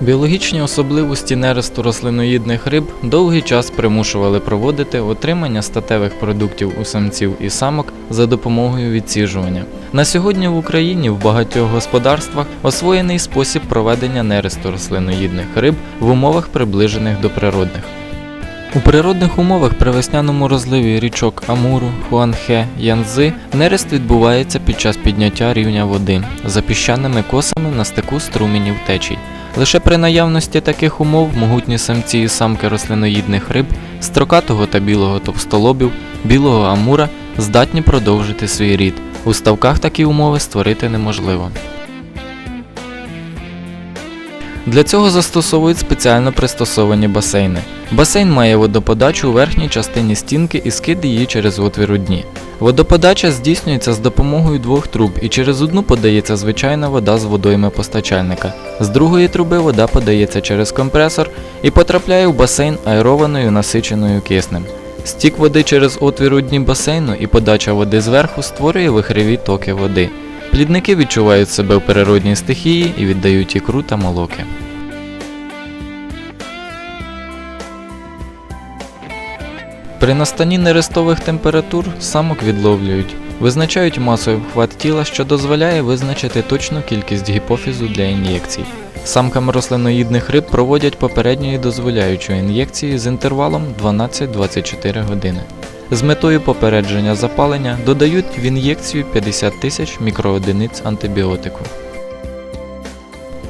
Біологічні особливості нересту рослиноїдних риб довгий час примушували проводити отримання статевих продуктів у самців і самок за допомогою відсіжування. На сьогодні в Україні в багатьох господарствах освоєний спосіб проведення нересту рослиноїдних риб в умовах приближених до природних. У природних умовах при весняному розливі річок Амуру, Хуанхе, Янзи нерест відбувається під час підняття рівня води за піщаними косами на стику струменів течій. Лише при наявності таких умов могутні самці і самки рослиноїдних риб, строкатого та білого товстолобів, білого амура здатні продовжити свій рід. У ставках такі умови створити неможливо. Для цього застосовують спеціально пристосовані басейни. Басейн має водоподачу у верхній частині стінки і скид її через отвір у дні. Водоподача здійснюється з допомогою двох труб і через одну подається звичайна вода з водойми постачальника. З другої труби вода подається через компресор і потрапляє в басейн аерованою насиченою киснем. Стік води через отвір у дні басейну і подача води зверху створює вихреві токи води. Плідники відчувають себе в природній стихії і віддають ікру та молоки. При настанні нерестових температур самок відловлюють, визначають масовий вхват тіла, що дозволяє визначити точну кількість гіпофізу для ін'єкцій. Самкам рослиноїдних риб проводять попередньої дозволяючої ін'єкції з інтервалом 12-24 години. З метою попередження запалення додають в ін'єкцію 50 тисяч мікроодиниць антибіотику.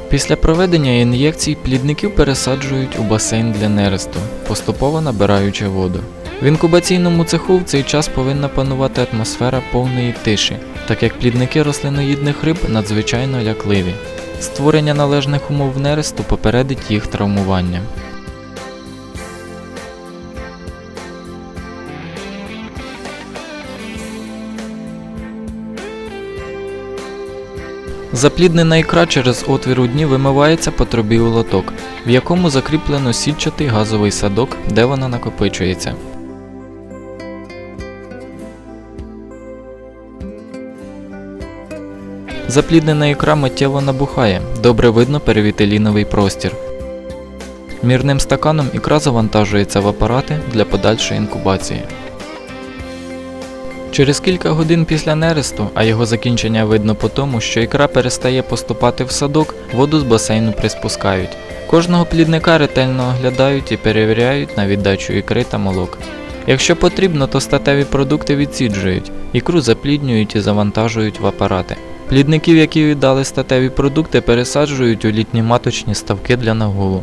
Після проведення ін'єкцій плідників пересаджують у басейн для нересту, поступово набираючи воду. В інкубаційному цеху в цей час повинна панувати атмосфера повної тиші, так як плідники рослиноїдних риб надзвичайно лякливі. Створення належних умов нересту попередить їх травмування. Запліднена ікра через отвір у дні вимивається по трубі у лоток, в якому закріплено сітчатий газовий садок, де вона накопичується. Запліднена ікра миттєво набухає, добре видно перевітеліновий простір. Мірним стаканом ікра завантажується в апарати для подальшої інкубації. Через кілька годин після нересту, а його закінчення видно по тому, що ікра перестає поступати в садок, воду з басейну приспускають. Кожного плідника ретельно оглядають і перевіряють на віддачу ікри та молок. Якщо потрібно, то статеві продукти відсіджують, ікру запліднюють і завантажують в апарати. Плідників, які віддали статеві продукти, пересаджують у літні маточні ставки для нагулу.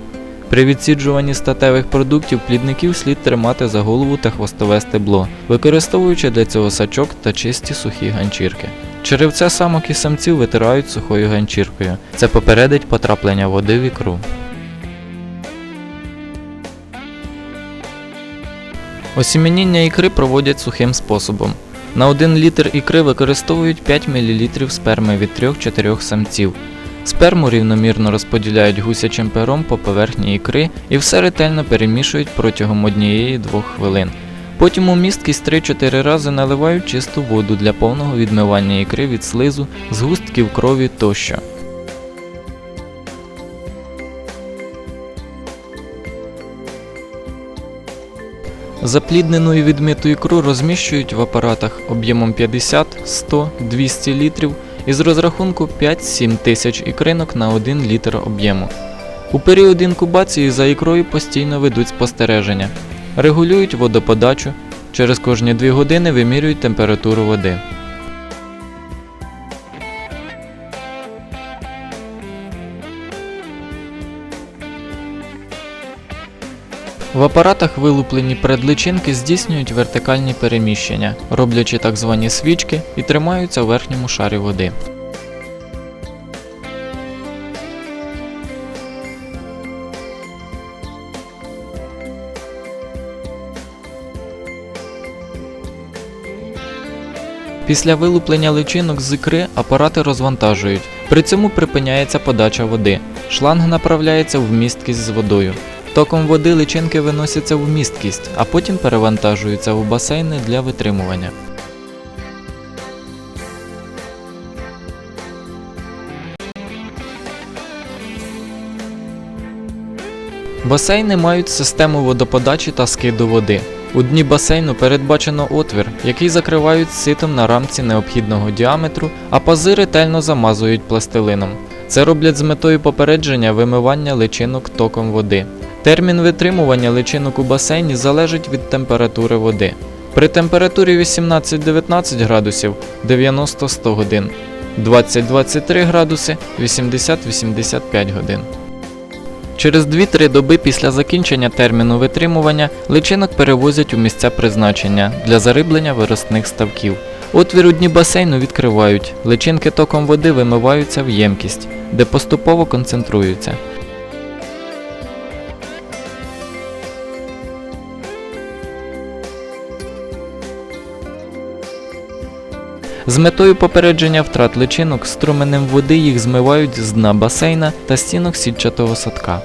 При відсіджуванні статевих продуктів плідників слід тримати за голову та хвостове стебло, використовуючи для цього сачок та чисті сухі ганчірки. Черевце самок і самців витирають сухою ганчіркою. Це попередить потраплення води в ікру. Осіменіння ікри проводять сухим способом. На 1 літр ікри використовують 5 мл сперми від 3-4 самців. Сперму рівномірно розподіляють гусячим пером по поверхні ікри і все ретельно перемішують протягом однієї-двох хвилин. Потім у місткість 3-4 рази наливають чисту воду для повного відмивання ікри від слизу, згустків крові тощо. Запліднену і відмиту ікру розміщують в апаратах об'ємом 50, 100, 200 літрів із розрахунку 5-7 тисяч ікринок на 1 літр об'єму. У період інкубації за ікрою постійно ведуть спостереження, регулюють водоподачу, через кожні 2 години вимірюють температуру води. В апаратах вилуплені предличинки здійснюють вертикальні переміщення, роблячи так звані свічки і тримаються у верхньому шарі води. Після вилуплення личинок з ікри апарати розвантажують. При цьому припиняється подача води. Шланг направляється в місткість з водою. Током води личинки виносяться в місткість, а потім перевантажуються в басейни для витримування. Басейни мають систему водоподачі та скиду води. У дні басейну передбачено отвір, який закривають ситом на рамці необхідного діаметру, а пази ретельно замазують пластилином. Це роблять з метою попередження вимивання личинок током води. Термін витримування личинок у басейні залежить від температури води. При температурі 18-19 градусів 90-100 годин, 20-23 градуси 80-85 годин. Через 2-3 доби після закінчення терміну витримування личинок перевозять у місця призначення для зариблення виростних ставків. Отвір у дні басейну відкривають, личинки током води вимиваються в ємкість, де поступово концентруються. З метою попередження втрат личинок струменем води їх змивають з дна басейна та стінок сітчатого садка.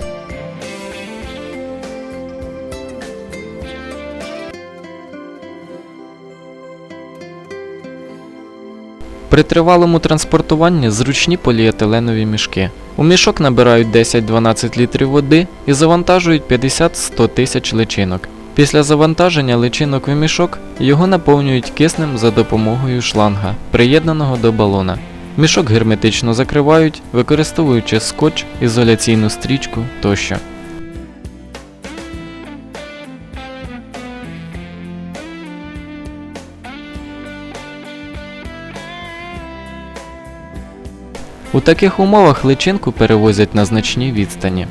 При тривалому транспортуванні зручні поліетиленові мішки. У мішок набирають 10-12 літрів води і завантажують 50-100 тисяч личинок. Після завантаження личинок в мішок його наповнюють киснем за допомогою шланга, приєднаного до балона. Мішок герметично закривають, використовуючи скотч, ізоляційну стрічку тощо. У таких умовах личинку перевозять на значній відстані.